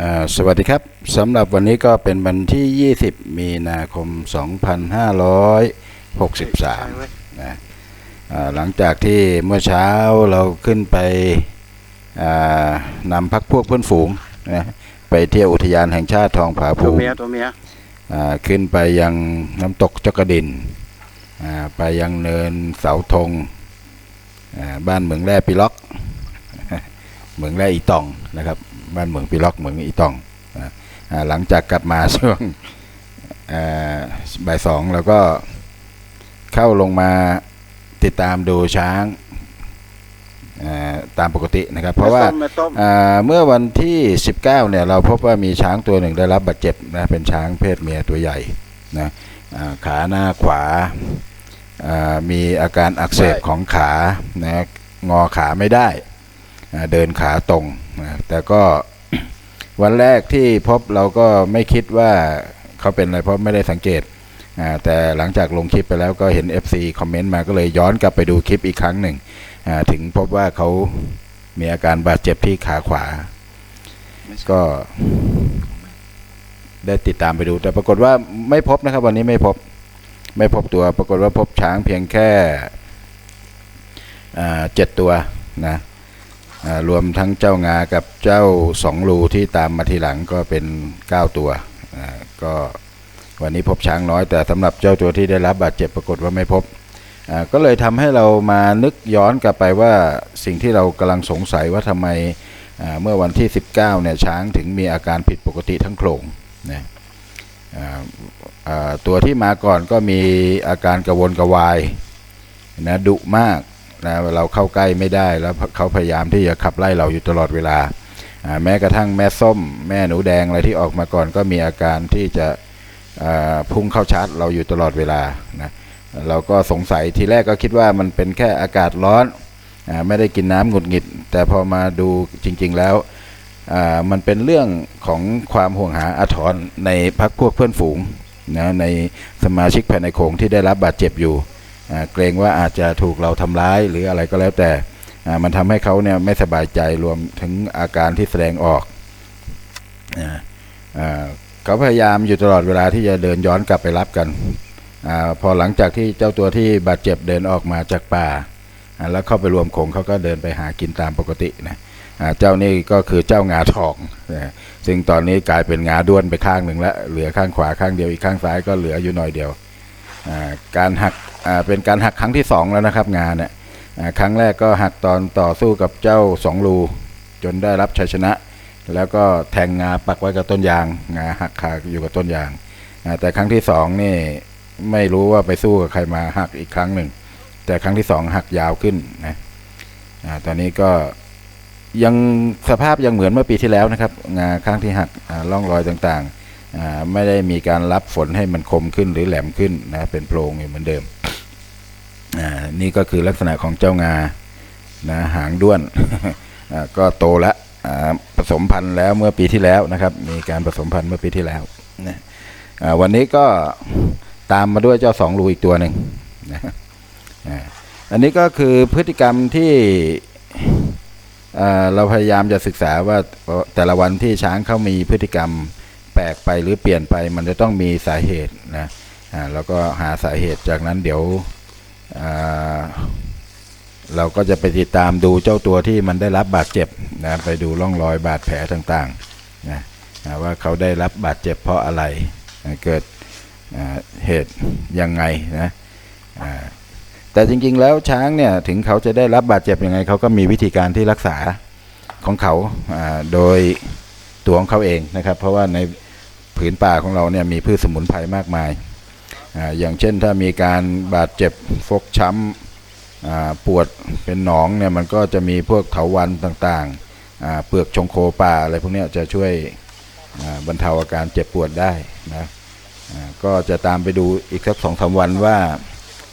อ่าสวัสดีครับสำหรับวันนี้ก็เป็นวันที่ 20 มีนาคม 2563นะอ่าหลังจากที่เมื่อเช้าเราขึ้นไปอ่านำพักพวกเพื่อนฝูงนะไปเที่ยวอุทยานแห่งชาติทองผาตัภูวมิเมียตัวเมียอ่าขึ้นไปยังน้ำตกเจอกระดินอ่าไปยังเนินเสาธงอ่าบ้านเหมืองแร่ปีล็อก เหมืองแร่อีตองนะครับ บ้านเหมืองปีล็อกเหมืองอีตองนะอ่าหลังจากกลับมาช่วงอ่าบ่ายสองแล้วก็เข้าลงมาติดตามดูช้างอ่าตามปกตินะครับ เพราะว่าแม่ส้มอ่าเมื่อวันที่ 19เนี่ยเราพบว่ามีช้างตัวหนึ่งได้รับบาดเจ็บนะเป็นช้างเพศเมียตัวใหญ่นะอ่าขาหน้าขวาอ่ามีอาการอักเสบของขานะงอขาไม่ได้อ่า เดินขาตรงนะแต่ก็วันแรกที่พบเราก็ไม่คิดว่าเขาเป็นอะไรเพราะไม่ได้สังเกตอ่าแต่หลังจากลงคลิปไปแล้วก็เห็น FC คอมเมนต์มาก็เลยย้อนกลับไปดูคลิปอีกครั้งหนึ่งอ่าถึงพบว่าเขามีอาการบาดเจ็บที่ขาขวา ก็ได้ติดตามไปดู แต่ปรากฏว่าไม่พบนะครับ วันนี้ไม่พบไม่พบตัว ปรากฏว่าพบช้างเพียงแค่อ่าเจ็ดตัวนะอ่า รวมทั้งเจ้างากับเจ้าสองรูที่ตามมาทีหลังก็เป็นเก้าตัวก็วันนี้พบช้างน้อย แต่สำหรับเจ้าตัวที่ได้รับบาดเจ็บปรากฏว่าไม่พบ ก็เลยทำให้เรามานึกย้อนกลับไปว่าสิ่งที่เรากำลังสงสัยว่าทำไมเมื่อวันที่ 19เนี่ยช้างถึงมีอาการผิดปกติทั้งโขลงนะตัวที่มาก่อนก็มีอาการกระวนกระวายนะดุมาก นะเราเข้าใกล้ไม่ได้แล้วเขาพยายามที่จะขับไล่เราอยู่ตลอดเวลา แม้กระทั่งแม่ส้ม แม่หนูแดงอะไรที่ออกมาก่อนก็มีอาการที่จะพุ่งเข้าชาร์จเราอยู่ตลอดเวลานะเราก็สงสัยทีแรกก็คิดว่ามันเป็นแค่อากาศร้อนอไม่ได้กินน้ำหงุดหงิด แต่พอมาดูจริง ๆแล้วมันเป็นเรื่องของความห่วงหาอาถรรพ์ในพักพวกเพื่อนฝูงนะในสมาชิกภายในโขงที่ได้รับบาดเจ็บอยู่ เกรงว่าอาจจะถูกเราทำร้ายหรืออะไรก็แล้วแต่มันทำให้เขาเนี่ยไม่สบายใจรวมถึงอาการที่แสดงออกเขาพยายามอยู่ตลอดเวลาที่จะเดินย้อนกลับไปรับกันอพอหลังจากที่เจ้าตัวที่บาดเจ็บเดินออกมาจากป่า แล้วเข้าไปรวมโขงเขาก็เดินไปหากินตามปกตินะเจ้านี่ก็คือเจ้างาทองซึ่งตอนนี้กลายเป็นงาด้วนไปข้างหนึ่งแล้วเหลือข้างขวาข้างเดียวอีกข้างซ้ายก็เหลืออยู่หน่อยเดียวการหัก เป็นการหักครั้งที่สองแล้วนะครับงานเนี่ยครั้งแรกก็หักตอนต่อสู้กับเจ้าสองรูจนได้รับชัยชนะ แล้วก็แทงงาปักไว้กับต้นยางงาหักคาอยู่กับต้นยาง แต่ครั้งที่สองนี่ไม่รู้ว่าไปสู้กับใครมาหักอีกครั้งหนึ่ง แต่ครั้งที่สองหักยาวขึ้นนะตอนนี้ก็ยังสภาพยังเหมือนเมื่อปีที่แล้วนะครับงาข้างที่หักร่องรอยต่างๆ ไม่ได้มีการรับฝนให้มันคมขึ้นหรือแหลมขึ้นนะเป็นโพรงอยู่เหมือนเดิม นี่ก็คือลักษณะของเจ้างานะหางด้วนก็โตแล้วผสมพันธุ์แล้วเมื่อปีที่แล้วนะครับ มีการผสมพันธุ์เมื่อปีที่แล้วนะวันนี้ก็ตามมาด้วยเจ้าสองรูอีกตัวหนึ่งนะอันนี้ก็คือพฤติกรรมที่เราพยายามจะศึกษาว่าแต่ละวันที่ช้างเขามีพฤติกรรมแปลกไปหรือเปลี่ยนไป มันจะต้องมีสาเหตุนะอ่าแล้วก็หาสาเหตุจากนั้นเดี๋ยว เราก็จะไปติดตามดูเจ้าตัวที่มันได้รับบาดเจ็บนะไปดูร่องรอยบาดแผลต่างๆนะว่าเขาได้รับบาดเจ็บเพราะอะไรนะเกิดเหตุยังไงนะแต่จริงๆแล้วช้างเนี่ยถึงเขาจะได้รับบาดเจ็บยังไงเขาก็มีวิธีการที่รักษาของเขาอ่าโดยตัวของเขาเองนะครับ เพราะว่าในผืนป่าของเราเนี่ยมีพืชสมุนไพรมากมาย อย่างเช่นถ้ามีการบาดเจ็บฟกช้ำปวดเป็นหนองเนี่ยมันก็จะมีพวกเถาวันต่างๆ เปลือกชงโคป่าอะไรพวกนี้จะช่วยบรรเทาอาการเจ็บปวดได้นะก็จะตามไปดูอีกสักสองสาวันว่า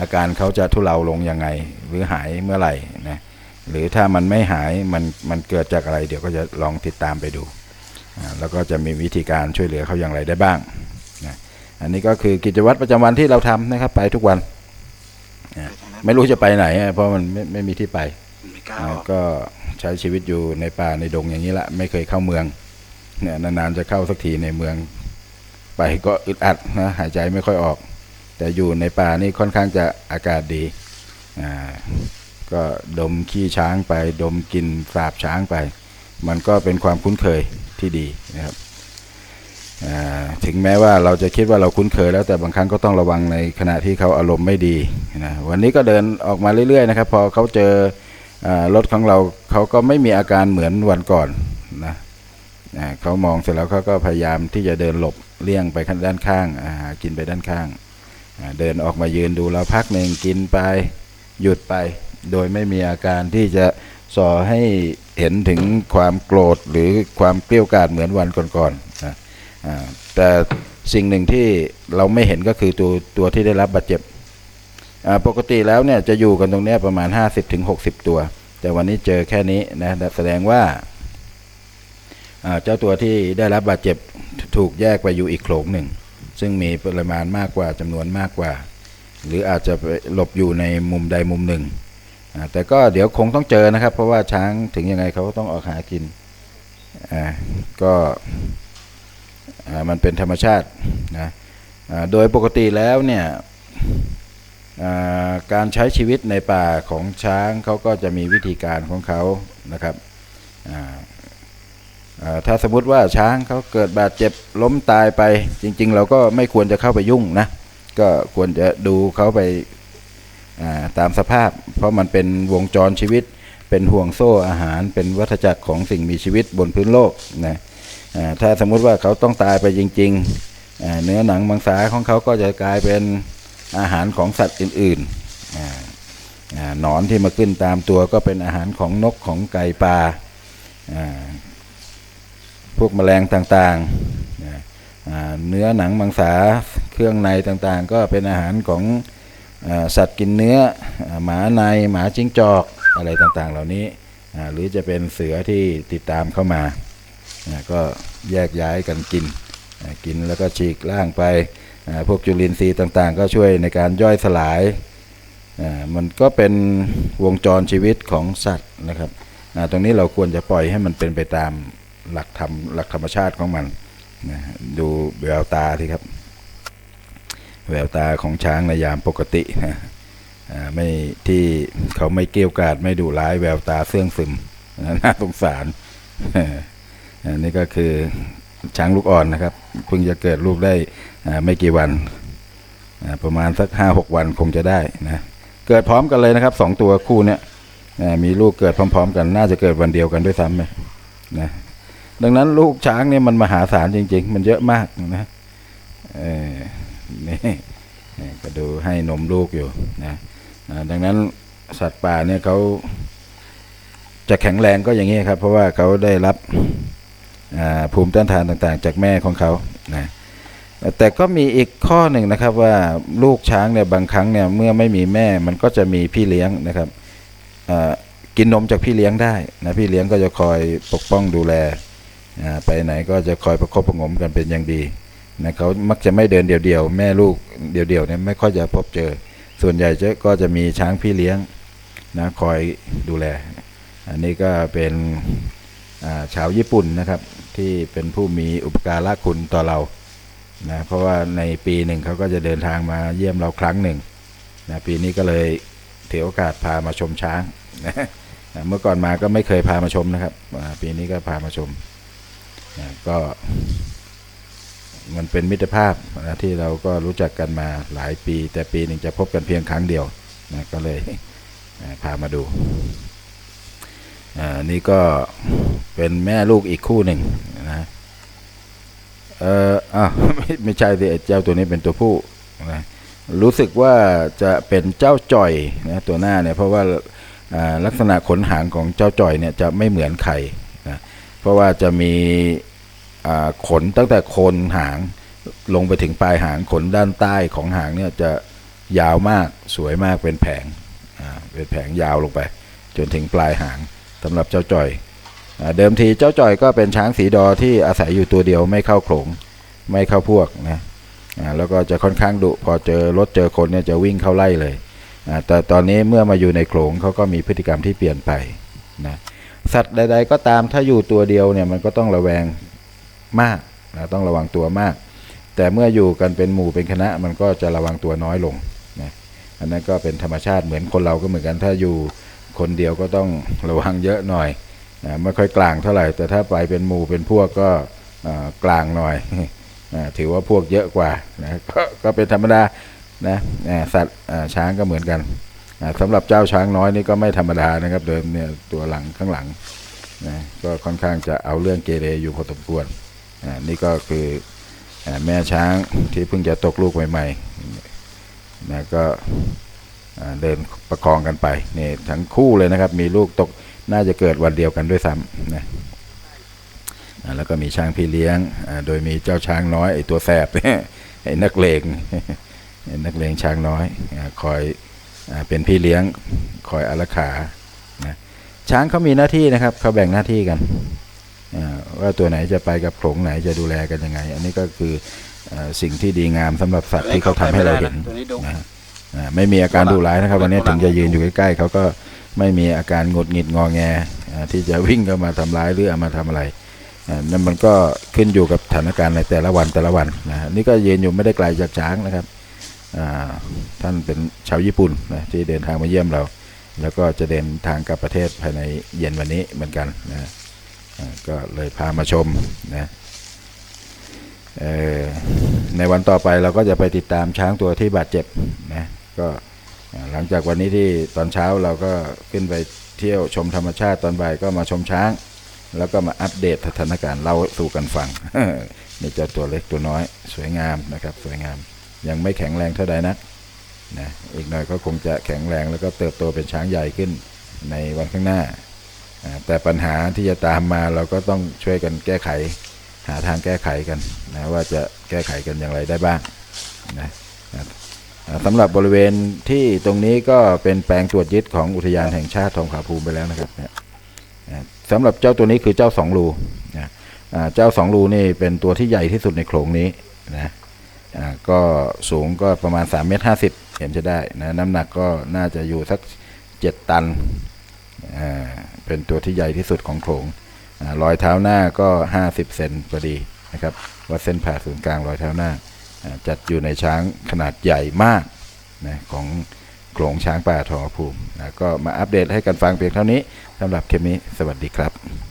อาการเขาจะทุเลาลงยังไง หรือหายเมื่อไหร่นะหรือถ้ามันไม่หายมันมันเกิดจากอะไร เดี๋ยวก็จะลองติดตามไปดู แล้วก็จะมีวิธีการช่วยเหลือเขาอย่างไรได้บ้าง อันนี้ก็คือกิจวัตรประจำวันที่เราทำนะครับ ไปทุกวันอ่าไม่รู้จะไปไหนอะเพราะมันไม่ไม่มีที่ไปไม่กล้าอ่าออกก็ใช้ชีวิตอยู่ในป่าในดงอย่างนี้ละไม่เคยเข้าเมืองเนี่ยนานๆจะเข้าสักทีในเมือง ไปก็อึดอัดนะหายใจไม่ค่อยออก แต่อยู่ในป่านี่ค่อนข้างจะอากาศดีอ่าก็ดมขี้ช้างไป ดมกลินสาบช้างไป มันก็เป็นความคุ้นเคยที่ดีนะครับอ่า ถึงแม้ว่าเราจะคิดว่าเราคุ้นเคยแล้วแต่บางครั้งก็ต้องระวังในขณะที่เขาอารมณ์ไม่ดีนะวันนี้ก็เดินออกมาเรื่อยๆนะครับ พอเขาเจอรถของเราเขาก็ไม่มีอาการเหมือนวันก่อนนะเขามองเสร็จแล้วเขาก็พยายามที่จะเดินหลบเลี่ยงไปข้างด้านข้างหากินไปด้านข้าง เดินออกมายืนดูเราพักหนึ่งกินไปหยุดไป โดยไม่มีอาการที่จะส่อให้เห็นถึงความโกรธหรือความเกลี้ยวกล่อมเหมือนวันก่อนๆนะ แต่สิ่งหนึ่งที่เราไม่เห็นก็คือตัวตัวที่ได้รับบาดเจ็บปกติแล้วเนี่ยจะอยู่กันตรงนี้ประมาณ 50-60 ตัว แต่วันนี้เจอแค่นี้นะแสดงว่าเจ้าตัวที่ได้รับบาดเจ็บถูกแยกไปอยู่อีกโขลงหนึ่ง ซึ่งมีปริมาณมากกว่าจำนวนมากกว่า หรืออาจจะหลบอยู่ในมุมใดมุมหนึ่ง แต่ก็เดี๋ยวคงต้องเจอนะครับ เพราะว่าช้างถึงยังไงเขาก็ต้องออกหากินก็ มันเป็นธรรมชาตินะโดยปกติแล้วเนี่ยการใช้ชีวิตในป่าของช้างเขาก็จะมีวิธีการของเขานะครับถ้าสมมติว่าช้างเขาเกิดบาดเจ็บล้มตายไป จริง ๆ เราก็ไม่ควรจะเข้าไปยุ่งนะก็ควรจะดูเขาไปตามสภาพ เพราะมันเป็นวงจรชีวิต เป็นห่วงโซ่อาหารเป็นวัฏจักรของสิ่งมีชีวิตบนพื้นโลกนะ ถ้าสมมุติว่าเขาต้องตายไปจริงๆ เนื้อหนังมังสาของเขาก็จะกลายเป็นอาหารของสัตว์อื่นๆหนอนที่มาขึ้นตามตัวก็เป็นอาหารของนกของไก่ป่าพวกแมลงต่างๆ เนื้อหนังมังสาเครื่องในต่างๆ ก็เป็นอาหารของสัตว์กินเนื้อหมาในหมาจิ้งจอกอะไรต่างๆ เหล่านี้หรือจะเป็นเสือที่ติดตามเข้ามา ก็แยกย้ายกันกิน กินแล้วก็ฉีกล่างไป พวกจุลินทรีย์ต่างๆ ก็ช่วยในการย่อยสลาย มันก็เป็นวงจรชีวิตของสัตว์นะครับ ตรงนี้เราควรจะปล่อยให้มันเป็นไปตามหลักธรรมหลักธรรมชาติของมันนะดูแววตาที่ครับ แววตาของช้างในยามปกตินะไม่ที่เขาไม่เกรี้ยวกาดไม่ดุร้ายแววตาเสื่องซึมน่าสงสาร อันนี้ก็คือช้างลูกอ่อนนะครับเพิ่งจะเกิดลูกได้ไม่กี่วัน ประมาณสักห้าหกวันคงจะได้นะเกิดพร้อมกันเลยนะครับสองตัวคู่เนี้ยมีลูกเกิดพร้อม ๆ กันน่าจะเกิดวันเดียวกันด้วยซ้ำไหมนะดังนั้นลูกช้างเนี่ยมันมหาศาลจริง ๆ มันเยอะมากนะเออนี่นี่ก็ดูให้นมลูกอยู่นะดังนั้นสัตว์ป่าเนี่ยเขาจะแข็งแรงก็อย่างนี้ครับ เพราะว่าเขาได้รับ ภูมิต้านทานต่างๆ จากแม่ของเขานะแต่ก็มีอีกข้อหนึ่งนะครับว่าลูกช้างเนี่ยบางครั้งเนี่ยเมื่อไม่มีแม่มันก็จะมีพี่เลี้ยงนะครับกินนมจากพี่เลี้ยงได้นะพี่เลี้ยงก็จะคอยปกป้องดูแลไปไหนก็จะคอยประคบประงมกันเป็นอย่างดีนะเขามักจะไม่เดินเดี่ยวๆ แม่ลูกเดี่ยวๆเนี่ยไม่ค่อยจะพบเจอ ส่วนใหญ่จะก็จะมีช้างพี่เลี้ยงนะคอยดูแล อันนี้ก็เป็นชาวญี่ปุ่นนะครับ ที่เป็นผู้มีอุปการะคุณต่อเรานะเพราะว่าในปีหนึ่งเขาก็จะเดินทางมาเยี่ยมเราครั้งหนึ่งนะปีนี้ก็เลยถือโอกาสพามาชมช้างนะเมื่อก่อนมาก็ไม่เคยพามาชมนะครับ ปีนี้ก็พามาชมนะก็มันเป็นมิตรภาพนะที่เราก็รู้จักกันมาหลายปี แต่ปีหนึ่งจะพบกันเพียงครั้งเดียวนะก็เลยนะพามาดูอ่านี่ก็เป็นแม่ลูกอีกคู่หนึ่ง นะเอออะไม่ไม่ใช่สิเจ้าตัวนี้เป็นตัวผู้นะรู้สึกว่าจะเป็นเจ้าจ่อยนะตัวหน้าเนี่ยเพราะว่าลักษณะขนหางของเจ้าจ่อยเนี่ยจะไม่เหมือนไข่นะเพราะว่าจะมีขนตั้งแต่โคนหางลงไปถึงปลายหางขนด้านใต้ของหางเนี่ยจะยาวมากสวยมากเป็นแผงเป็นแผงยาวลงไป จนถึงปลายหางสำหรับเจ้าจ่อย เดิมทีเจ้าจอยก็เป็นช้างสีดอที่อาศัยอยู่ตัวเดียวไม่เข้าโขลงไม่เข้าพวกนะแล้วก็จะค่อนข้างดุพอเจอรถเจอคนเนี่ยจะวิ่งเข้าไล่เลย แต่ตอนนี้เมื่อมาอยู่ในโขลงเขาก็มีพฤติกรรมที่เปลี่ยนไปนะสัตว์ใด ๆ ก็ตามถ้าอยู่ตัวเดียวเนี่ยมันก็ต้องระแวงมากนะต้องระวังตัวมาก แต่เมื่ออยู่กันเป็นหมู่เป็นคณะมันก็จะระวังตัวน้อยลงนะอันนั้นก็เป็นธรรมชาติเหมือนคนเราก็เหมือนกันถ้าอยู่คนเดียวก็ต้องระวังเยอะหน่อย นะไม่ค่อยกลางเท่าไหร่ แต่ถ้าไปเป็นหมู่เป็นพวกก็กลางหน่อยอถือว่าพวกเยอะกว่านะก็ก็เป็นธรรมดานะสัตว์ช้างก็เหมือนกันอ่าสำหรับเจ้าช้างน้อยนี่ก็ไม่ธรรมดานะครับ เดินเนี่ยตัวหลังข้างหลังนะก็ค่อนข้างจะเอาเรื่องเกเรอยู่พอสมควรนี่ก็คืออแม่ช้างที่เพิ่งจะตกลูกใหม่ๆนะก็เดินประคองกันไปนี่ทั้งคู่เลยนะครับ มีลูกตก น่าจะเกิดวันเดียวกันด้วยซ้ำนะอ่าแล้วก็มีช้างพี่เลี้ยงอ่าโดยมีเจ้าช้างน้อยไอตัวแสบไอนักเลงไอนักเลงช้างน้อยอาคอยอาเป็นพี่เลี้ยงคอยอารักขานะช้างเขามีหน้าที่นะครับเขาแบ่งหน้าที่กันอ่าว่าตัวไหนจะไปกับโขลงไหนจะดูแลกันยังไง อันนี้ก็คืออาสิ่งที่ดีงามสำหรับสัตว์ที่เขาทำให้เราเห็นตัวนี้ดุนะฮะอ่าไม่มีอาการดุร้ายนะครับ วันนี้ถึงจะยืนอยู่ใกล้ๆเขาก็ ไม่มีอาการหงุดหงิดงอแงที่จะวิ่งเข้ามาทำร้ายหรือเอามาทำอะไรนั่นมันก็ขึ้นอยู่กับสถานการณ์ในแต่ละวันแต่ละวันนะนี่ก็เยืนอยู่ไม่ได้ไกลจากช้างนะครับท่านเป็นชาวญี่ปุ่นนะที่เดินทางมาเยี่ยมเรา แล้วก็จะเดินทางกลับประเทศภายในเย็นวันนี้เหมือนกันนะก็เลยพามาชมนะในวันต่อไปเราก็จะไปติดตามช้างตัวที่บาดเจ็บนะก็ หลังจากวันนี้ที่ตอนเช้าเราก็ขึ้นไปเที่ยวชมธรรมชาติตอนบ่ายก็มาชมช้าง แล้วก็มาอัปเดตสถานการณ์เล่าสู่กันฟังนี่เจ้าตัวเล็กตัวน้อย สวยงามนะครับ สวยงาม ยังไม่แข็งแรงเท่าใดนักนะอีกหน่อยก็คงจะแข็งแรงแล้วก็เติบโตเป็นช้างใหญ่ขึ้นในวันข้างหน้า แต่ปัญหาที่จะตามมาเราก็ต้องช่วยกันแก้ไข หาทางแก้ไขกันนะว่าจะแก้ไขกันอย่างไรได้บ้างนะ สำหรับบริเวณที่ตรงนี้ก็เป็นแปลงตรวจยึดของอุทยานแห่งชาติทองผาภูมิไปแล้วนะครับสำหรับเจ้าตัวนี้คือเจ้าสองรูนะเจ้าสองรูนี่เป็นตัวที่ใหญ่ที่สุดในโขลงนี้นะก็สูงก็ประมาณ3เมตร50เห็นจะได้นะน้ำหนักก็น่าจะอยู่สัก 7 ตันเป็นตัวที่ใหญ่ที่สุดของโขลงรอยเท้าหน้าก็ 50 เซนพอดีนะครับวัดเส้นผ่าศูนย์กลางรอยเท้าหน้า จัดอยู่ในช้างขนาดใหญ่มากนะของโขลงช้างป่าทองภูมินะก็มาอัปเดตให้กันฟังเพียงเท่านี้สำหรับเคปนี้สวัสดีครับ